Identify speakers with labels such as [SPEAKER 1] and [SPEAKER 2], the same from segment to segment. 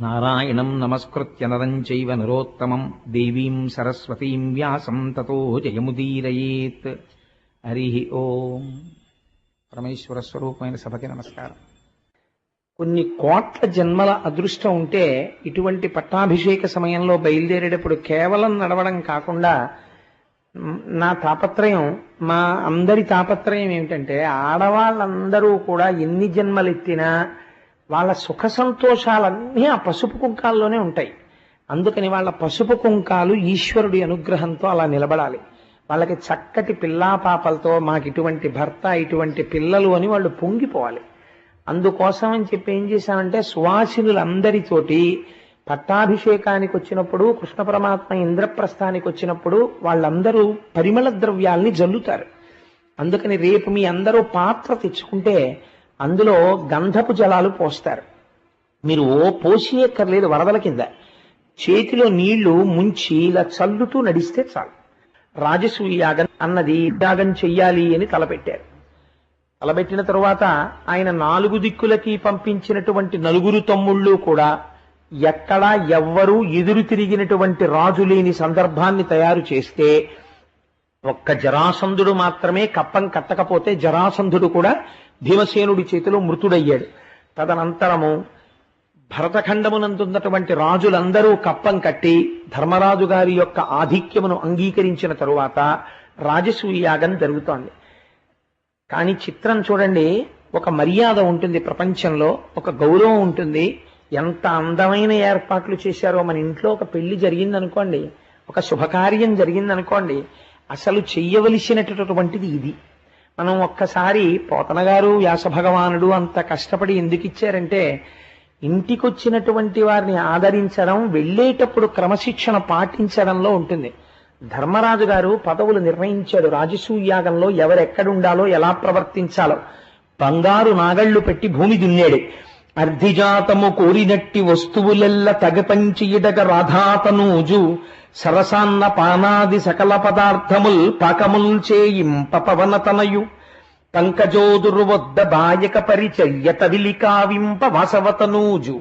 [SPEAKER 1] నారాయణం నమస్కృత్య నరం చైవ నరోత్తమం దేవీం సరస్వతీం వ్యాసం తతో జయముదీరయేత్ హరి ఓం పరమేశ్వర స్వరూపమైన సభకి నమస్కారం. కొన్ని కోట్ల జన్మల అదృష్టం ఉంటే ఇటువంటి పట్టాభిషేక సమయంలో బయలుదేరేటప్పుడు కేవలం నడవడం కాకుండా నా తాపత్రయం మా అందరి తాపత్రయం ఏమిటంటే ఆడవాళ్ళందరూ కూడా ఎన్ని జన్మలెత్తినా వాళ్ళ సుఖ సంతోషాలన్నీ ఆ పసుపు కుంకాల్లోనే ఉంటాయి. అందుకని వాళ్ళ పసుపు కుంకాలు ఈశ్వరుడి అనుగ్రహంతో అలా నిలబడాలి. వాళ్ళకి చక్కటి పిల్లా పాపలతో మాకు ఇటువంటి భర్త ఇటువంటి పిల్లలు అని వాళ్ళు పొంగిపోవాలి. అందుకోసం అని చెప్పి ఏం చేశామంటే సువాసినులందరితోటి పట్టాభిషేకానికి వచ్చినప్పుడు కృష్ణ పరమాత్మ ఇంద్రప్రస్థానికి వచ్చినప్పుడు వాళ్ళందరూ పరిమళ ద్రవ్యాల్ని జల్లుతారు. అందుకని రేపు మీ అందరూ పాత్ర తెచ్చుకుంటే అందులో గంధపు జలాలు పోస్తారు. మీరు ఓ పోసేయక్కర్లేదు వరదల కింద. చేతిలో నీళ్ళు ముంచి ఇలా చల్లుతూ నడిస్తే చాలు. రాజసూయ యాగం అన్నది యాగం చెయ్యాలి అని తలపెట్టారు. తలబెట్టిన తరువాత ఆయన నాలుగు దిక్కులకి పంపించినటువంటి నలుగురు తమ్ముళ్ళు కూడా ఎక్కడా ఎవ్వరూ ఎదురు తిరిగినటువంటి రాజు లేని సందర్భాన్ని తయారు చేస్తే ఒక్క జరాసంధుడు మాత్రమే కప్పం కట్టకపోతే జరాసంధుడు కూడా భీమసేనుడి చేతిలో మృతుడయ్యాడు. తదనంతరము భరతఖండమునందున్నటువంటి రాజులందరూ కప్పం కట్టి ధర్మరాజు గారి యొక్క ఆధిక్యమును అంగీకరించిన తరువాత రాజసూయాగం జరుగుతోంది. కానీ చిత్రం చూడండి ఒక మర్యాద ఉంటుంది ప్రపంచంలో ఒక గౌరవం ఉంటుంది. ఎంత అందమైన ఏర్పాట్లు చేశారో మన ఇంట్లో ఒక పెళ్ళి జరిగిందనుకోండి ఒక శుభకార్యం జరిగిందనుకోండి అసలు చెయ్యవలసినటువంటిది ఇది. మనం ఒక్కసారి పోతనగారు వ్యాస భగవానుడు అంత కష్టపడి ఎందుకు ఇచ్చారంటే ఇంటికొచ్చినటువంటి వారిని ఆదరించడం వెళ్ళేటప్పుడు క్రమశిక్షణ పాటించడంలో ఉంటుంది. ధర్మరాజు గారు పదవులు నిర్ణయించాడు రాజసూయాగంలో ఎవరెక్కడుండాలో ఎలా ప్రవర్తించాలో. బంగారు నాగళ్ళు పెట్టి భూమి దున్నాడు. అర్ధిజాతము కోరినట్టి వస్తువులెల్ల తగపంచియడగ రాధాతనూజు సరసాన్న పానాది సకల పదార్థముల్ పాకముల్ చేయింప పవనతనయు పంకజోదురు వద్ద బాయక పరిచర్య తవిలికావింప వాసవతనూజు.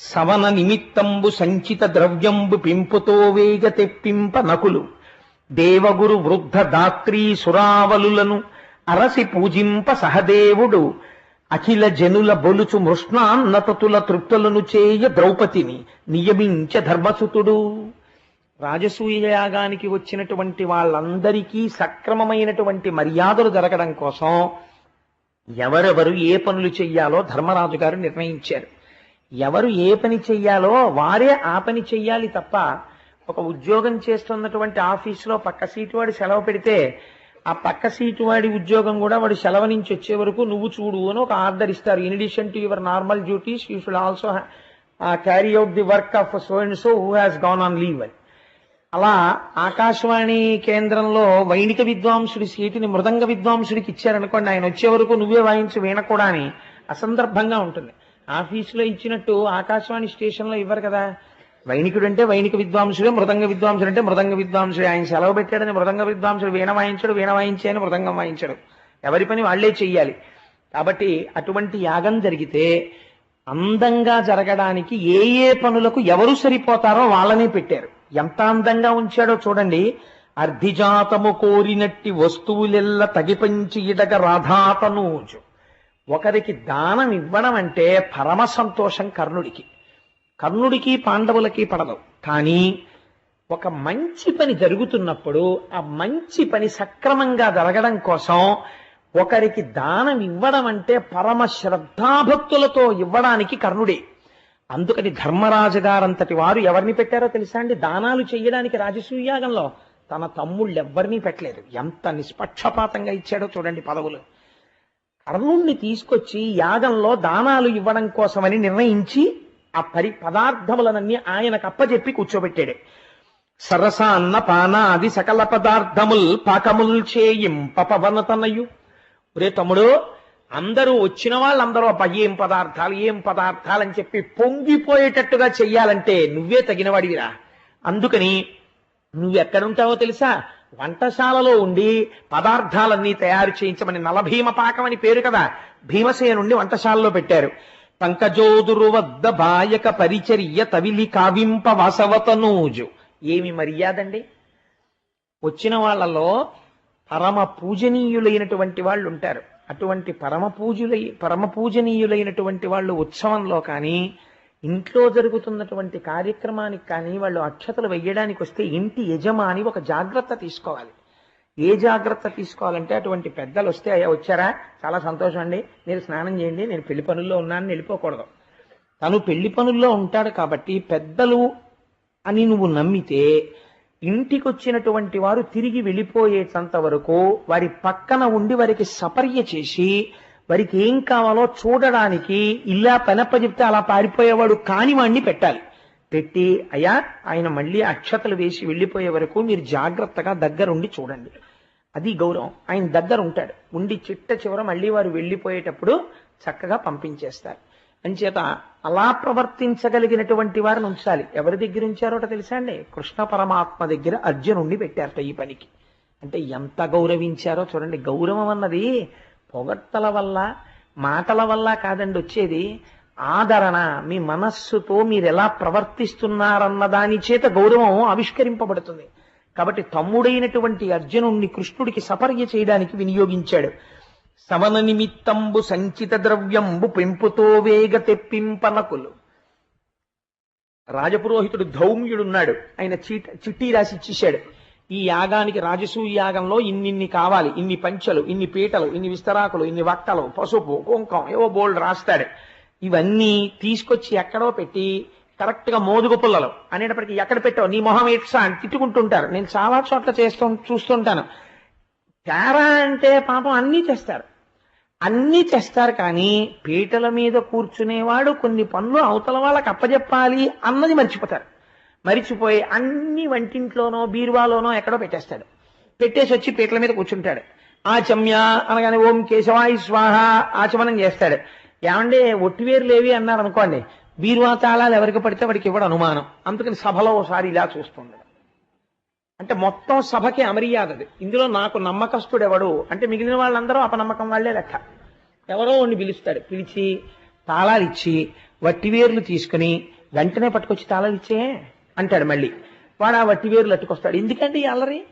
[SPEAKER 1] సవన నిమిత్తంబు సంచిత ద్రవ్యంబు పింపుతో వేగ తెప్పింప నకులు. దేవగురు వృద్ధ దాత్రీ సురావలులను అరసి పూజింప సహదేవుడు. అఖిల జనుల బొలుచు మృష్ణాన్నతతుల తృప్తులను చేయ ద్రౌపదిని నియమించ ధర్మసుతుడు. రాజసూయ యాగానికి వచ్చినటువంటి వాళ్ళందరికీ సక్రమమైనటువంటి మర్యాదలు జరగడం కోసం ఎవరెవరు ఏ పనులు చెయ్యాలో ధర్మరాజు గారు నిర్ణయించారు. ఎవరు ఏ పని చెయ్యాలో వారే ఆ పని చెయ్యాలి తప్ప ఒక ఉద్యోగం చేస్తున్నటువంటి ఆఫీసులో పక్క సీటు వాడి సెలవు పెడితే ఆ పక్క సీటు వాడి ఉద్యోగం కూడా వాడు సెలవు నుంచి వచ్చే వరకు నువ్వు చూడు అని ఒక ఆర్డర్ ఇస్తారు. In addition to your normal duties you should also carry out the work of so and so who has gone on leave అని అలా ఆకాశవాణి కేంద్రంలో వైణిక విద్వాంసుడి సీటుని మృదంగ విద్వాంసుడికి ఇచ్చారనుకోండి. ఆయన వచ్చే వరకు నువ్వే వాయించి వినకూడని అని అసందర్భంగా ఉంటుంది. ఆఫీసులో ఇచ్చినట్టు ఆకాశవాణి స్టేషన్లో ఇవ్వరు కదా. వైణికుడు అంటే వైణిక విద్వాంసుడే మృదంగ విద్వాంసుడు అంటే మృదంగ విద్వాంసుడే. ఆయన సెలవు పెట్టాడని మృదంగ విద్వాంసుడు వీణ వాయించాడు వీణ వాయించాయని మృదంగం వాయించాడు. ఎవరి పని వాళ్ళే చెయ్యాలి. కాబట్టి అటువంటి యాగం జరిగితే అందంగా జరగడానికి ఏ ఏ పనులకు ఎవరు సరిపోతారో వాళ్ళనే పెట్టారు. ఎంత అందంగా ఉంచాడో చూడండి. అర్ధిజాతము కోరినట్టి వస్తువులెల్ల తగిపంచి ఇడగ రాధాతనూజు. ఒకరికి దానం ఇవ్వడం అంటే పరమ సంతోషం కర్ణుడికి. కర్ణుడికి పాండవులకి పడదు కానీ ఒక మంచి పని జరుగుతున్నప్పుడు ఆ మంచి పని సక్రమంగా జరగడం కోసం ఒకరికి దానం ఇవ్వడం అంటే పరమ శ్రద్ధాభక్తులతో ఇవ్వడానికి కర్ణుడే. అందుకని ధర్మరాజు గారంతటి వారు ఎవరిని పెట్టారో తెలుసా అండి? దానాలు చేయడానికి రాజసూయాగంలో తన తమ్ముళ్ళు ఎవ్వరినీ పెట్టలేదు. ఎంత నిష్పక్షపాతంగా ఇచ్చాడో చూడండి పదవులు. కర్ణుణ్ణి తీసుకొచ్చి యాగంలో దానాలు ఇవ్వడం కోసమని నిర్ణయించి ఆ పరి పదార్థములనన్నీ ఆయనకు అప్పచెప్పి కూర్చోబెట్టాడు. సరస అన్న పానాది సకల పదార్థముల్ పాకముల్ చేయింప పవనతనయు ఒరే తమ్ముడు అందరూ వచ్చిన వాళ్ళందరూ అబ్బా ఏం పదార్థాలు ఏం పదార్థాలు అని చెప్పి పొంగిపోయేటట్టుగా చెయ్యాలంటే నువ్వే తగినవాడివిరా. అందుకని నువ్వెక్కడుంటావో తెలుసా? వంటశాలలో ఉండి పదార్థాలన్నీ తయారు చేయించమని నలభీమ పాకం అని పేరు కదా భీమసేనుండి వంటశాలలో పెట్టారు. పంకజోదురు వద్ద బాయక పరిచర్య తవిలి కావింప వసవతనూజు ఏమి మర్యాదండి? వచ్చిన వాళ్ళలో పరమ పూజనీయులైనటువంటి వాళ్ళు ఉంటారు అటువంటి పరమ పూజులై పరమ పూజనీయులైనటువంటి వాళ్ళు ఉత్సవంలో కానీ ఇంట్లో జరుగుతున్నటువంటి కార్యక్రమానికి కానీ వాళ్ళు అక్షతలు వెయ్యడానికి వస్తే ఇంటి యజమాని ఒక జాగ్రత్త తీసుకోవాలి. ఏ జాగ్రత్త తీసుకోవాలంటే అటువంటి పెద్దలు వస్తే అయ్యా వచ్చారా? చాలా సంతోషం అండి. మీరు స్నానం చేయండి. నేను పెళ్ళి పనుల్లో ఉన్నాను వెళ్ళిపోకూడదు. తను పెళ్ళి పనుల్లో ఉంటాడు కాబట్టి పెద్దలు అని నువ్వు నమ్మితే ఇంటికి వచ్చినటువంటి వారు తిరిగి వెళ్ళిపోయేటంత వరకు వారి పక్కన ఉండి వారికి సపర్య చేసి వారికి ఏం కావాలో చూడడానికి ఇలా పెనప్ప చెప్తే అలా పారిపోయేవాడు కాని వాడిని పెట్టాలి. పెట్టి అయ్యా ఆయన మళ్ళీ అక్షతలు వేసి వెళ్ళిపోయే వరకు మీరు జాగ్రత్తగా దగ్గరుండి చూడండి. అది గౌరవం. ఆయన దగ్గర ఉంటాడు. ఉండి చిట్ట చివర మళ్ళీ వారు వెళ్ళిపోయేటప్పుడు చక్కగా పంపించేస్తారు. అంచేత అలా ప్రవర్తించగలిగినటువంటి వారిని ఉంచాలి. ఎవరి దగ్గర ఉంచారోట తెలుసా అండి? కృష్ణ పరమాత్మ దగ్గర అర్జునుండి పెట్టారట ఈ పనికి. అంటే ఎంత గౌరవించారో చూడండి. గౌరవం అన్నది పొగట్టల వల్ల మాటల వల్ల కాదండి వచ్చేది. ఆదరణ మీ మనస్సుతో మీరు ఎలా ప్రవర్తిస్తున్నారన్న దాని చేత గౌరవం ఆవిష్కరింపబడుతుంది. కాబట్టి తమ్ముడైనటువంటి అర్జునుణ్ణి కృష్ణుడికి సపర్య చేయడానికి వినియోగించాడు. సవన నిమిత్తంబు సంచిత ద్రవ్యంబు పెంపుతో వేగ తెప్పింపనకులు. రాజపురోహితుడు ధౌమ్యుడున్నాడు. ఆయన చీట చిట్టి రాసి ఇచ్చేశాడు. ఈ యాగానికి రాజసూయ యాగంలో ఇన్నిన్ని కావాలి. ఇన్ని పంచలు ఇన్ని పీటలు ఇన్ని విస్తరాకులు ఇన్ని వక్కలు పసుపు కుంకం ఏవో బోల్డ్ రాస్తాడు. ఇవన్నీ తీసుకొచ్చి ఎక్కడో పెట్టి కరెక్ట్గా మోదుగు పుల్లలు అనేటప్పటికి ఎక్కడ పెట్టావు? నీ మొహం ఇట్సా అని తిట్టుకుంటుంటారు. నేను చాలా చోట్ల చేస్తూ చూస్తుంటాను. తేరా అంటే పాపం అన్నీ చేస్తారు. అన్నీ చేస్తారు కానీ పీటల మీద కూర్చునేవాడు కొన్ని పనులు అవతల వాళ్ళకి అప్పజెప్పాలి అన్నది మర్చిపోతారు. మరిచిపోయి అన్ని వంటింట్లోనో బీరువాలోనో ఎక్కడో పెట్టేస్తాడు. పెట్టేసి వచ్చి పీటల మీద కూర్చుంటాడు. ఆచమ్య అనగానే ఓం కేశవాయి స్వాహ ఆచమనం చేస్తాడు. ఏమండి ఒట్టివేరు లేవి అన్నారు అనుకోండి బీరువా తాళాలు ఎవరికి పడితే వాడికి ఇవ్వడు అనుమానం. అందుకని సభలో ఒకసారి ఇలా చూస్తుండడు. అంటే మొత్తం సభకి అమర్యాదది. ఇందులో నాకు నమ్మకస్తుడు ఎవడు? అంటే మిగిలిన వాళ్ళందరూ అపనమ్మకం వాళ్ళే లెక్క. ఎవరో వాడిని పిలుస్తాడు. పిలిచి తాళాలు ఇచ్చి వట్టివేర్లు తీసుకుని వెంటనే పట్టుకొచ్చి తాళాలు ఇచ్చే అంటాడు మళ్ళీ. వాడు ఆ వట్టివేర్లు అట్టుకొస్తాడు. ఎందుకంటే ఈ అల్లరి?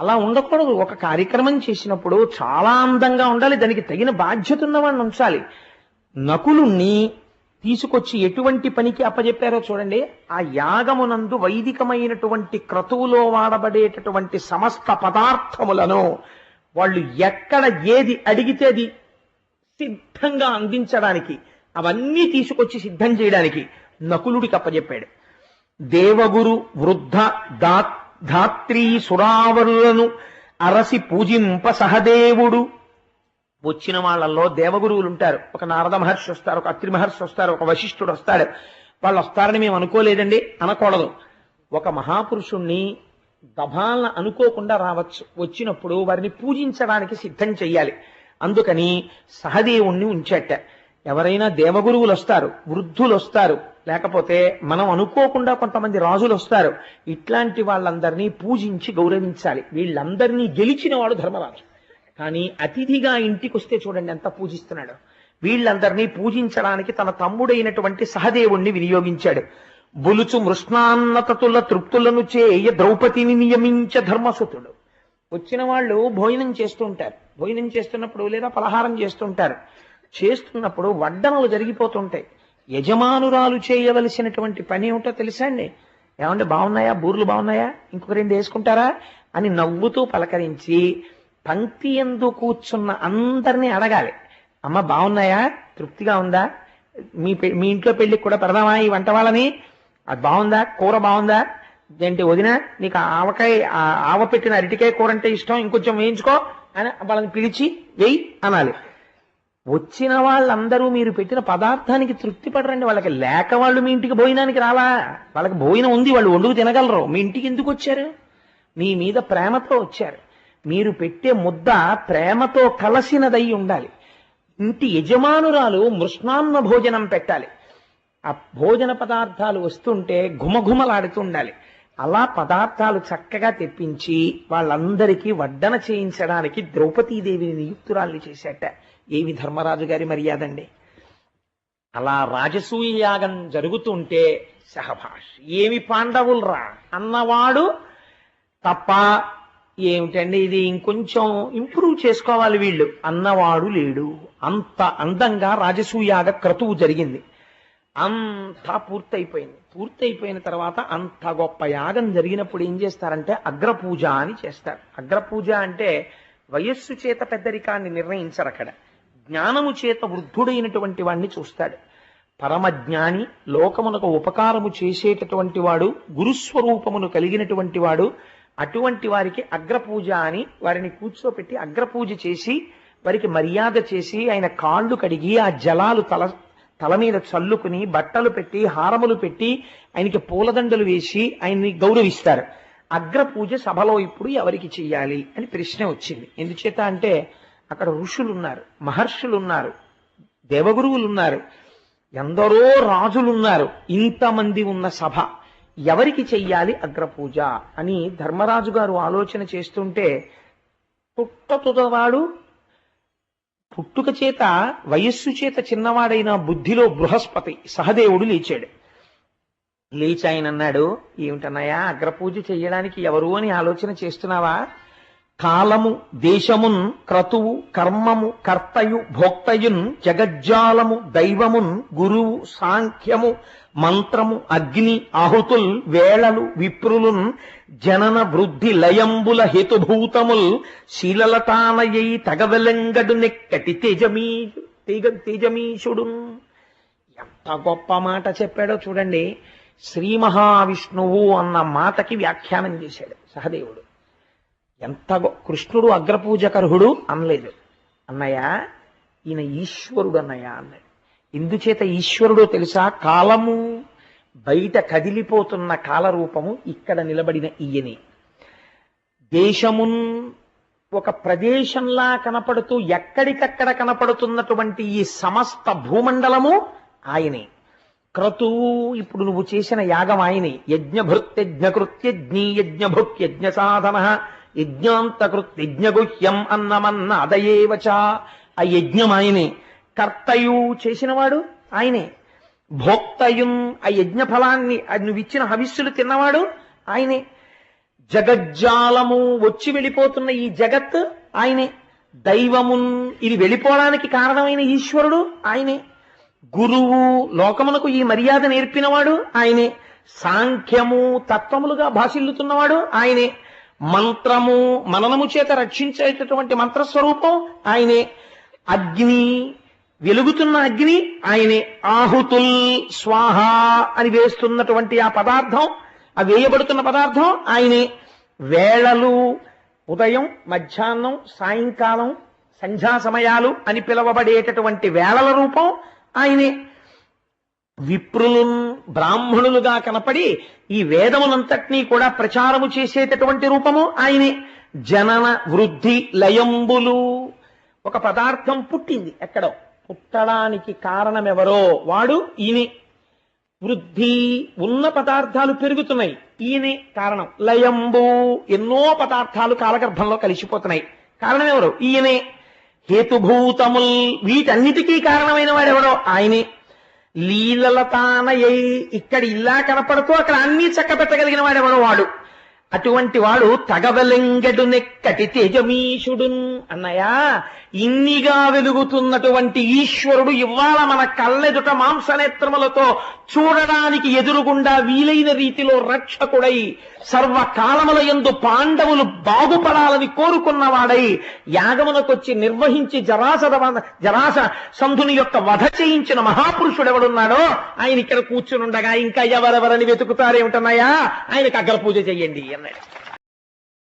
[SPEAKER 1] అలా ఉండకూడదు. ఒక కార్యక్రమం చేసినప్పుడు చాలా అందంగా ఉండాలి. దానికి తగిన బాధ్యత ఉన్నవాడిని ఉంచాలి. నకులుణ్ణి తీసుకొచ్చి ఎటువంటి పనికి అప్పజెప్పారో చూడండి. ఆ యాగమునందు వైదికమైనటువంటి క్రతువులో వాడబడేటటువంటి సమస్త పదార్థములను వాళ్ళు ఎక్కడ ఏది అడిగితే అది సిద్ధంగా అందించడానికి అవన్నీ తీసుకొచ్చి సిద్ధం చేయడానికి నకులుడికి అప్పజెప్పాడు. దేవగురు వృద్ధ దా ధాత్రీ సురావరులను అరసి పూజింప సహదేవుడు. వచ్చిన వాళ్ళల్లో దేవగురువులు ఉంటారు. ఒక నారద మహర్షి వస్తారు ఒక అత్రి మహర్షి వస్తారు ఒక వశిష్ఠుడు వస్తాడు. వాళ్ళు వస్తారని మేము అనుకోలేదండి అనకూడదు. ఒక మహాపురుషుణ్ణి దభాలన అనుకోకుండా రావచ్చు. వచ్చినప్పుడు వారిని పూజించడానికి సిద్ధం చెయ్యాలి. అందుకని సహదేవుణ్ణి ఉంచేట. ఎవరైనా దేవగురువులు వస్తారు వృద్ధులు వస్తారు లేకపోతే మనం అనుకోకుండా కొంతమంది రాజులు వస్తారు. ఇట్లాంటి వాళ్ళందరినీ పూజించి గౌరవించాలి. వీళ్ళందరినీ గెలిచిన వాడు ధర్మరాజు. కానీ అతిథిగా ఇంటికి వస్తే చూడండి ఎంత పూజిస్తున్నాడు. వీళ్ళందరినీ పూజించడానికి తన తమ్ముడైనటువంటి సహదేవుణ్ణి వినియోగించాడు. బులుచు మృష్ణాన్నతతుల తృప్తులను చేయ ద్రౌపదిని నియమించ ధర్మసుతుడు. వచ్చిన వాళ్ళు భోజనం చేస్తూ ఉంటారు. భోజనం చేస్తున్నప్పుడు లేదా పలహారం చేస్తుంటారు చేస్తున్నప్పుడు వడ్డనలు జరిగిపోతుంటాయి. యజమానురాలు చేయవలసినటువంటి పని ఏమిటో తెలుసా అండి? ఏమంటే బాగున్నాయా? బూర్లు బాగున్నాయా? ఇంకొక రెండు వేసుకుంటారా? అని నవ్వుతూ పలకరించి పంక్తి ఎందు కూర్చున్న అందరినీ అడగాలి. అమ్మ బాగున్నాయా? తృప్తిగా ఉందా? మీ పె- మీ ఇంట్లో పెళ్ళికి కూడా పెడదామా ఈ వంట వాళ్ళని? అది బాగుందా? కూర బాగుందా? ఏంటి వదిన నీకు ఆవకాయ ఆ ఆవ పెట్టిన అరటికాయ కూర అంటే ఇష్టం ఇంకొంచెం వేయించుకో అని వాళ్ళని పిలిచి వెయ్యి అనాలి. వచ్చిన వాళ్ళందరూ మీరు పెట్టిన పదార్థానికి తృప్తి పడరండి వాళ్ళకి లేక వాళ్ళు మీ ఇంటికి భోజనానికి రాలా. వాళ్ళకి భోజనం ఉంది వాళ్ళు వండుకు తినగలరు. మీ ఇంటికి ఎందుకు వచ్చారు? మీ మీద ప్రేమతో వచ్చారు. మీరు పెట్టే ముద్ద ప్రేమతో కలసినదై ఉండాలి. ఇంటి యజమానురాలు మృష్ణాన్న భోజనం పెట్టాలి. ఆ భోజన పదార్థాలు వస్తుంటే ఘుమఘుమలాడుతూ ఉండాలి అలా పదార్థాలు చక్కగా తెప్పించి వాళ్ళందరికీ వడ్డన చేయించడానికి ద్రౌపదీదేవిని నియుక్తురాల్ని చేశాట. ఏమి ధర్మరాజు గారి మర్యాద అండి అలా రాజసూయ యాగం జరుగుతుంటే సహభాష్. ఏమి పాండవులరా? అన్నవాడు తప్ప ఏమిటండి ఇది? ఇంకొంచెం ఇంప్రూవ్ చేసుకోవాలి వీళ్ళు. అన్నవాడు లేడు. అంత అందంగా రాజసూయాగ క్రతువు జరిగింది. అంతా పూర్తయిపోయింది. పూర్తయిపోయిన తర్వాత అంత గొప్ప యాగం జరిగినప్పుడు ఏం చేస్తారంటే అగ్రపూజ అని చేస్తారు. అగ్రపూజ అంటే వయస్సు చేత పెద్దరికాన్ని నిర్ణయించరు అక్కడ. జ్ఞానము చేత వృద్ధుడైనటువంటి వాడిని చూస్తాడు. పరమజ్ఞాని లోకమునకు ఉపకారము చేసేటటువంటి వాడు గురుస్వరూపమును కలిగినటువంటి వాడు అటువంటి వారికి అగ్రపూజ అని వారిని కూర్చోపెట్టి అగ్రపూజ చేసి వారికి మర్యాద చేసి ఆయన కాళ్ళు కడిగి ఆ జలాలు తల తల మీద చల్లుకుని బట్టలు పెట్టి హారములు పెట్టి ఆయనకి పూలదండలు వేసి ఆయన్ని గౌరవిస్తారు. అగ్రపూజ సభలో ఇప్పుడు ఎవరికి చెయ్యాలి అని ప్రశ్న వచ్చింది. ఎందుచేత అంటే అక్కడ ఋషులు ఉన్నారు మహర్షులు ఉన్నారు దేవగురువులు ఉన్నారు ఎందరో రాజులున్నారు ఇంతమంది ఉన్న సభ. ఎవరికి చెయ్యాలి అగ్రపూజ అని ధర్మరాజు గారు ఆలోచన చేస్తుంటే పుట్టతుదవాడు పుట్టుక చేత వయస్సు చేత చిన్నవాడైన బుద్ధిలో బృహస్పతి సహదేవుడు లేచాడు. లేచి ఆయన అన్నాడు ఏమిటన్నాయా అగ్రపూజ చెయ్యడానికి ఎవరు అని ఆలోచన చేస్తున్నావా? కాలము దేశమున్ క్రతువు కర్మము కర్తయు భోక్తయున్ జగజ్జాలము దైవమున్ గురువు సాంఖ్యము మంత్రము అగ్ని ఆహుతుల్ వేళలు విప్రులున్ జనన వృద్ధి లయంబుల హేతుభూతముల్ శీలలతానయై తగవెలంగడు నెక్కటి తేజమీ తేజ తేజమీషుడు ఎంత గొప్ప మాట చెప్పాడో చూడండి. శ్రీ మహావిష్ణువు అన్న మాటకి వ్యాఖ్యానం చేశాడు సహదేవుడు. ఎంత గొ- కృష్ణుడు అగ్రపూజకర్హుడు అనలేదు. అన్నయ్య ఈయన ఈశ్వరుడు అన్నయ్య అన్నాడు. ఇందుచేత ఈశ్వరుడో తెలుసా? కాలము బయట కదిలిపోతున్న కాలరూపము ఇక్కడ నిలబడిన ఈయనే. దేశమున్ ఒక ప్రదేశంలా కనపడుతూ ఎక్కడికక్కడ కనపడుతున్నటువంటి ఈ సమస్త భూమండలము ఆయనే. క్రతువు ఇప్పుడు నువ్వు చేసిన యాగం ఆయనే. యజ్ఞభృత్యజ్ఞకృత్యజ్ఞీ యజ్ఞభుక్యజ్ఞ సాధన యజ్ఞాంతకృత్యజ్ఞగుహ్యం అన్నమన్న అదయేవచ ఆ యజ్ఞం ఆయనే. కర్తయు చేసినవాడు ఆయనే. భోక్తయున్ ఆ యజ్ఞ ఫలాన్ని నువ్వు ఇచ్చిన హవిస్సులు తిన్నవాడు ఆయనే. జగజ్జాలము వచ్చి వెళ్ళిపోతున్న ఈ జగత్ ఆయనే. దైవమున్ ఇది వెళ్ళిపోవడానికి కారణమైన ఈశ్వరుడు ఆయనే. గురువు లోకమునకు ఈ మర్యాద నేర్పినవాడు ఆయనే. సాంఖ్యము తత్వములుగా భాషిల్లుతున్నవాడు ఆయనే. మంత్రము మననము చేత రక్షించేటటువంటి మంత్రస్వరూపం ఆయనే. అగ్ని వెలుగుతున్న అగ్ని ఆయనే. ఆహుతుల్ స్వాహ అని వేస్తున్నటువంటి ఆ పదార్థం ఆ వేయబడుతున్న పదార్థం ఆయనే. వేళలు ఉదయం మధ్యాహ్నం సాయంకాలం సంధ్యా సమయాలు అని పిలువబడేటటువంటి వేళల రూపం ఆయనే. విప్రులు బ్రాహ్మణులుగా కనపడి ఈ వేదములంతటినీ కూడా ప్రచారము చేసేటటువంటి రూపము ఆయనే. జనన వృద్ధి లయంబులు. ఒక పదార్థం పుట్టింది ఎక్కడో. పుట్టడానికి కారణమెవరో వాడు ఈయనే. వృద్ధి ఉన్న పదార్థాలు పెరుగుతున్నాయి. ఈయనే కారణం. లయంబు ఎన్నో పదార్థాలు కాలగర్భంలో కలిసిపోతున్నాయి. కారణం ఎవరు ఈయనే. హేతుభూతముల్ వీటన్నిటికీ కారణమైన వాడెవడో? ఆయనే. లీలలతానయై ఇక్కడ ఇలా కనపడుతూ అక్కడ అన్ని చక్కబెట్టగలిగిన వాడెవడో వాడు. అటువంటి వాడు తగవలింగడు నెక్కటి తేజమీషుడున్ అన్నయ్యా ఇన్నిగా వెలుగుతున్నటువంటి ఈశ్వరుడు ఇవాళ మన కళ్ళెదుట మాంసనేత్రములతో చూడడానికి ఎదురుగుండా వీలైన రీతిలో రక్షకుడై సర్వకాలముల ఎందు పాండవులు బాగుపడాలని కోరుకున్నవాడై యాగమునకొచ్చి నిర్వహించి జరాసద జరాస సంధుని యొక్క వధ చేయించిన మహాపురుషుడెవడున్నాడో ఆయన ఇక్కడ కూర్చునుండగా ఇంకా ఎవరెవరని వెతుకుతారేమిటన్నాయా ఆయనకు అగ్ర పూజ చెయ్యండి ないで。